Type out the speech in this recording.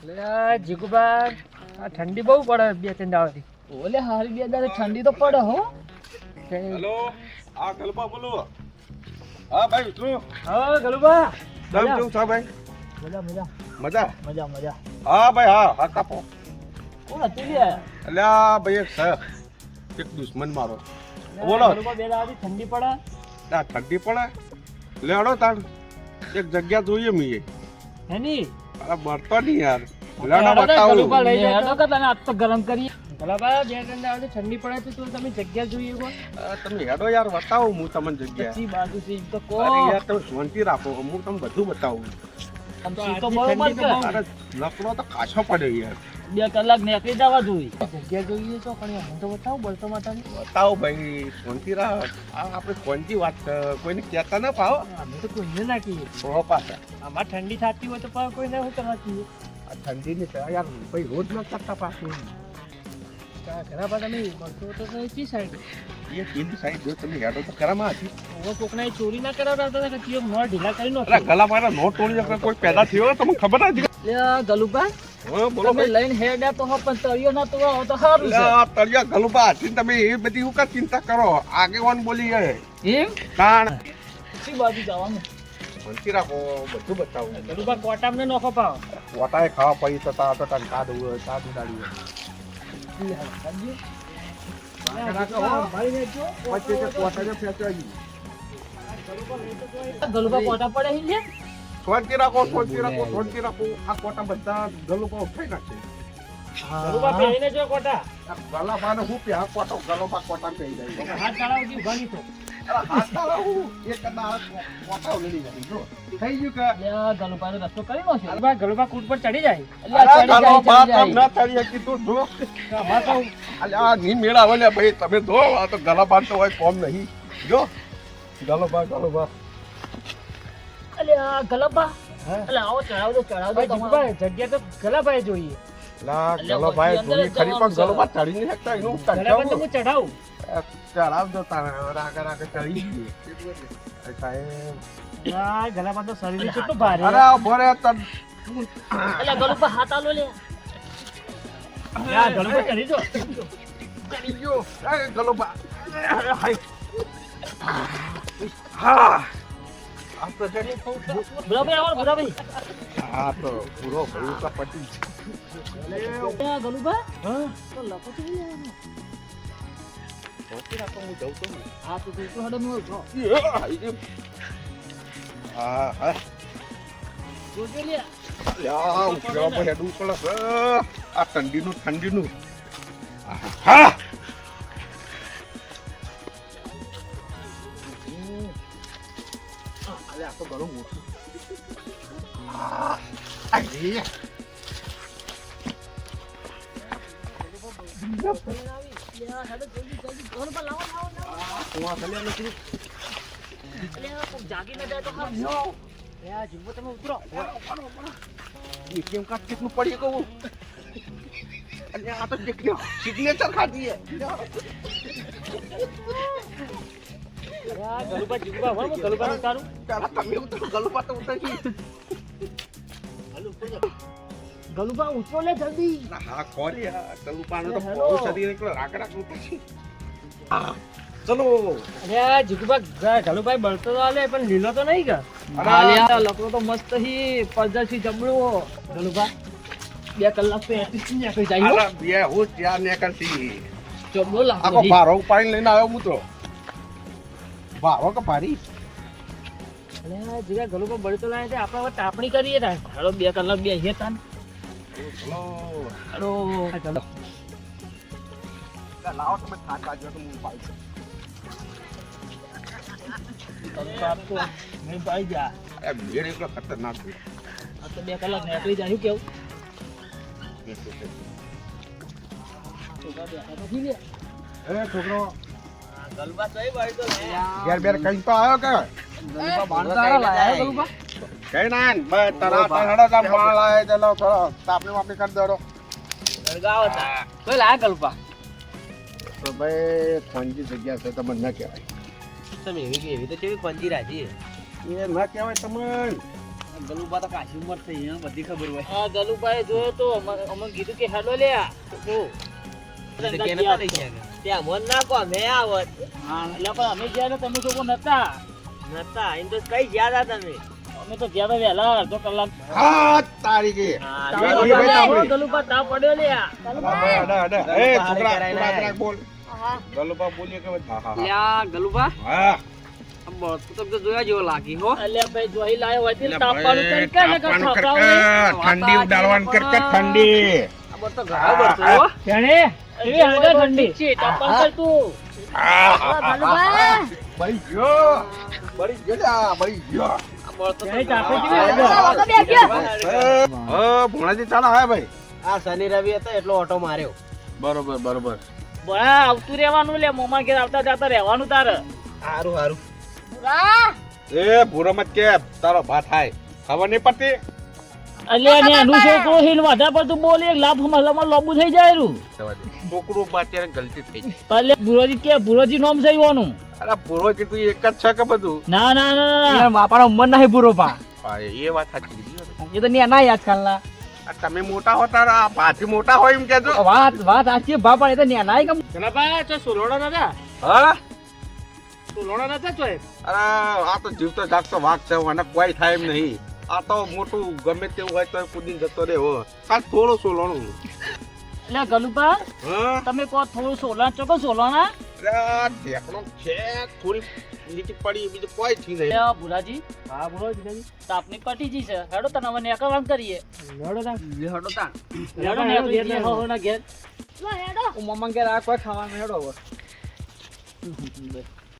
જીગુબા આ ઠંડી બહુ પડે બે ત્રણ દાડાથી. ઓલે હારી બે દાડે ઠંડી તો પડે હો. હેલો આ ગલબા બોલો. હા ભાઈ ઉતરો. હા ગલબા. કેમ કેવું સા ભાઈ? મજા મજા. મજા? મજા મજા. હા ભાઈ હા હા કાપો. કોણ હતું લે? અલ્યા ભાઈ એક છે. એક દુશ્મન મારો. બોલો. ગલબા બે દાડાથી ઠંડી પડે? ના ઠંડી પડે. લેડો તાણ. એક જગ્યા જોઈએ મીએ. હેની? બળતો નહીં યાર. બતાવું. લઈ તને આજ તો ગરમ કરીએ ગલુબા બે ત્રણ દાડાથી ઠંડી પડે તો તમે જગ્યા જોઈએ કો તમે હેડો યાર બતાવું હું તમને જગ્યા. પછી બાજુ થી તો કો અરે યાર તમે શાંતિ રાખો હું તમને બધું બતાવું. તો બરોબર તો. લકડો તો કાછો પડ્યો યાર. બે કલાક નીકળી જવા જોઈએ. જગ્યા જોઈએ તો પણ હું તો બતાવું બળતો માતાની બતાવો ભાઈ ફોનથી રાહ. આપણે કોણથી વાત કોઈને કહેતા ના પાવો અમે તો કોઈને ના કહીએ. બહુ પાછા. આમાં ઠંડી થતી હોય તો પણ કોઈને શું કરવા કહીએ? આ ઠંડીની છે યાર ભાઈ રોજ ન કરતા પાછું ઘણા બધા નહીં બળતો તો કઈ સાઈડ એ તીન સાઈડ જો તમે હેડો તો કરામાં હતી હવે કોકના ચોરી ના કરાવતા હતા કે મોં ઢીલા કરી અરે ગલા મારા નો શકે કોઈ પેદા થયો હોય તમને ખબર નથી હા બોલો તમે લઈને હેડ્યા તો પણ તળિયો ના તો તો સારું એટલે તળિયા ગલુબા હતી તમે એ બધી હું કા ચિંતા કરો. આગેવાન બોલી એ બાજુ જવાનું? રાખો બધું બતાવું. ગલુબા કોટામને નોખો પાવ ખાવા પડી તો ઉડાડી ફેંચવાઈ ગલુબા કોટા પડે હી લે શાંતિ રાખો શાંતિ રાખો શાંતિ રાખો. આ કોટા બધા ગલુબા ઉઠાઈ નાખશે ગલુબા પહેરીને જો કોટા. આ ગલાબાને હું પે કોટો ગલોબા કોટા પે જાય. હાથ ચાળાવતી ઊભા તો. હાથ લાવું એક કદાચ કોટા ઉલડી જાય જો થઈ ગયું કે? ગલુબા રસ્તો કરી નો છે ગલુબા ગલુબા કૂટ પર ચડી જાય. એટલે અરે ચડી જાય, ગલોબા ચડી તમ ના થરી હકી તું જો. આમાં તો આ ની મેળા આવે લે ભાઈ તમે જો આ તો ગલાબાન તો હોય કોમ નહીં. જો. ગલોબા ગલોબા અલે આ ગલબા હે? અલે આવો ચડાવ દો ચડાવ દો ભાઈ તમારે. જગ્યા તો ગલાભાઈ જોઈએ. લા અલ્યા, ગલોબાએ પછી અંદર જોઈ ખરી પણ છે. ચડી નહીં શકતા એનું ગલાભાઈ તો હું ચડાવ ચડાવ દો તારે રાગા રાગા ચડી ગઈ સાહેબ આ ગલામાં તો શરીર કેટલું ભારે. અરે આ ભોરે તન અલે ગલુબા હાથ આલો લે. આ ગલુબા ચડી જો. ચડી ગયો. એ ગલોબા હાય. હા. હા તો લખો તો. રાખો હું જઉં તો. હા તો તું તો હડો જો હા હા. જોજો લે યા ઉઠ્યા પર હેડું પડે આ ઠંડીનું ઠંડીનું. હા. અરે આ તો ઘણું મોટું આ, આઈ. લે હડો જલ્દી જલ્દી ગલુબા લાવો લાવો લાવો કુવા ખાલી નથી. અલે કોક જાગી ન જાય તો ખાવ એ આ જીગો તમે ઉતરો ATM કાર્ડ કેટલું પડી ગયું અને આ તો સિગ્નેચર ખાધી ગલુભાઈ બળતો તો આલે પણ લીલો તો નહીં ગાલિયા લકડો તો મસ્ત હી પજરથી જમણો ગલુબા બે કલાક તો એટી ને જાય બે હું ત્યાં ને કરતી આખો લાગો ઉપાડીને લઈને આવ્યો હું ભારો કે અરે આ જીગા ગલુબા બળતો લાય છે આપણે હવે તાપણી કરીએ તાર. હાલો બે કલાક બે હે તાન હાલો. આ લાવો તમે થાક કાઢજો તો હું પાઈ છું નહીં પાઈ જા એ ભીડ એકલો ખતરનાક છે. આ તો બે કલાક નીકળી જાય શું કેવું? છોકરા બેઠા નથી એ છોકરો ઘેર બેર કઈ તો આવ્યો કે? ગલબા બાંધકારા લાયા ગલબા? કઈ ના બસ તરા તરા તરા માળ આય ચલો થોડો તાપણી વાપણી કરી દેડો. ગળગાવ હતા કોઈ લાયા ગલબા? તો ભાઈ ખંજી જગ્યા છે તમને ન કહેવાય. તમે એવી કે એવી તો કેવી પંજી રાજી? એ ન કહેવાય તમને. ગલુબા તો કાશી ઉંમર થઈ બધી ખબર હોય. હા ગલુભાઈ જોયો તો અમે- અમે કીધું કે હેલો લે આ. જો. ત્યાં મન નાખો મેં આવત. હા, એટલે પણ અમે ગયા તમે લોકો નતા. નતા એમ તો કઈ ગયા હતા અમે તો ગયા વહેલા અડધો કલાક. હા તારી પડ્યો લે. અડા, અડા. એ છોકરા છોકરા બોલ. બોલીએ કે હા હા લ્યા હા. કરી ઠંડી ઉડાડવાનું કરકર, ઠંડી. એવી આગળ ઠંડી. છે કર તું. બળી ગયો. બળી ગયો. બળી ગયો. ભોણાજી ચાલો હા ભાઈ. આ શનિ રવિ હતા એટલો ઓટો માર્યો. બરોબર બરોબર. બળા આવતું રહેવાનું લે મોમા ઘેર આવતા જતા રહેવાનું તારે. સારું સારું એ ભૂરો મત કે તારો ભાત થાય. ખબર નહીં પડતી? અલ્યા ને એનું છોકરો હિલ વાધા પડતું બોલે એક લાભ મહલામાં લોબુ થઈ જાય રૂ છોકરો બા અત્યારે ગલતી થઈ ગઈ. એટલે ભુરોજી કે ભુરોજી નોમ જઈવાનું અરે ભુરોજી તું એક જ છે કે બધું? ના ના ના ના બાપાનો ઉંમર નહીં બુરો પા. એ વાત સાચી કીધી એ તો ન્યા આજકાલના આ તમે મોટા હોતા ભાથી મોટા હોય એમ કેજો વાત વાત સાચી બાપા એ તો ન્યા નાય કમ જનાબા તો સોલોડા નતા હા? સોલોડા નતા તો અરે આ તો જીવતો જાગતો વાઘ છે મને કોઈ થાય એમ નહીં. આ તો મોટું ગમે તેવું હોય તો કુદીને જતો રહે હો કાલ થોડો સોલોણું એટલે ગલુપા તમે કહો થોડું સોલા ચોકો આ ઢેકણો છે થોડી નીચે પડી બીજું કોઈ થી નહીં. હા ભુરાજી હા ભુરાજી તાપની પટી જી છે. હેડો તને હવે વાત કરીએ. હેડો તા હેડો નેકરી જઈએ હો હો ના ઘેર મમ્મા ઘેર આ કોઈ ખાવાનું હેડો હવે.